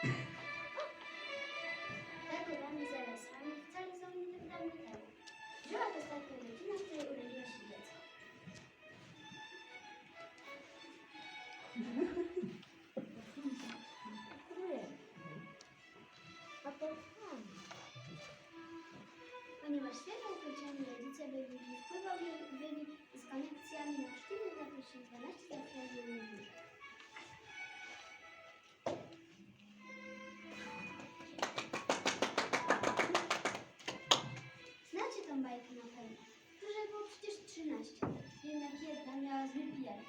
Targowany za lasami wcale są nie tak dawno temu. Żyła to ostatnia rodzina, której urodziło się dziecko. Ponieważ świetnie ukończeni rodzice byli wpływowi byli z konekcjami na sztywny zakresie 12 zaprzyjaźnionych dusz.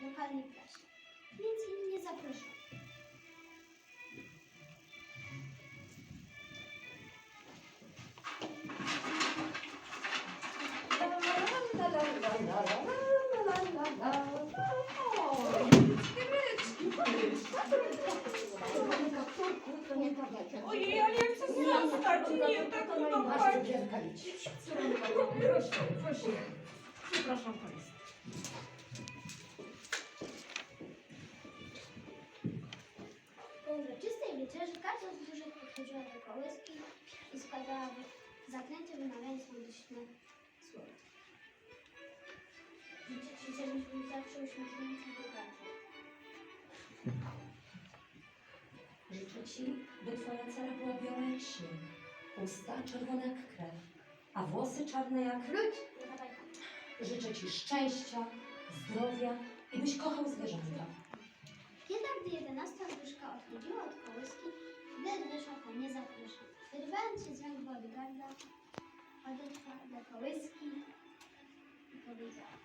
Lokalnej prasie, więc inni nie zaproszono. Ojej, ale ja chcę zostać, nie, tak udawać. Proszę, proszę. Przepraszam Państwa. Podchodziła do kołyski i składała zaklęcie wymawiając modlitwne słowa. Życzę Ci, żebyś był zawsze uśmiechnięty i bogaty. Życzę Ci, by Twoja cera była biała jak śnieg, usta czerwone jak krew, a włosy czarne jak... Tam. Życzę Ci szczęścia, zdrowia i byś kochał zwierzęta. Jednak gdy jedenasta wróżka odchodziła od kołyski, wnet wyszła po niezaproszona. Wyrywając się z rąk bodyguarda, podeszła do kołyski i powiedziała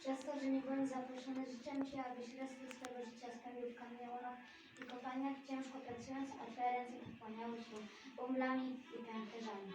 Przez to, że nie byłem zaproszony, życzę Ci, abyś resztę swego życia spędził w kamiołach i kopalniach, ciężko pracując, a Twoje ręce pochłaniały się bumblami i pęcherzami.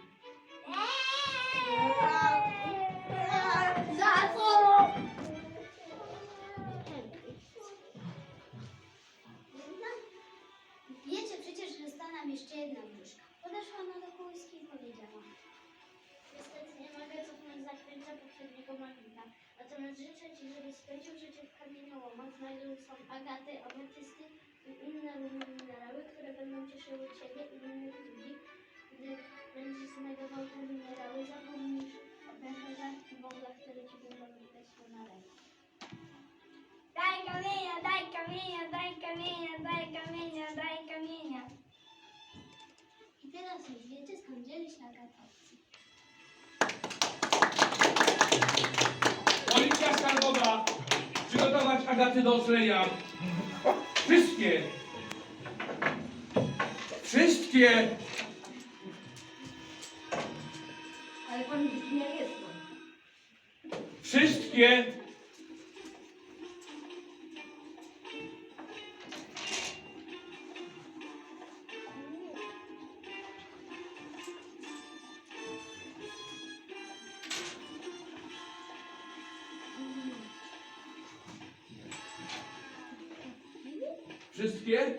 Życzę Ci, żebyś spędził życie w kamieniołomach, znajdując tam agaty, ametysty i inne minerały, które będą cieszyły Ciebie i innych ludzi. Gdy będziesz znajdował te minerały, zapomnisz o pęcherzach i wąglach, które Ci będą widać na ręce. Daj kamienia, daj kamienia, daj kamienia, daj kamienia, daj kamienia. I teraz już wiecie, skąd się agatowcy. Agaty do oslenia. Wszystkie. Wszystkie. Ale Pan Justynia jest Wszystkie. Wszystkie?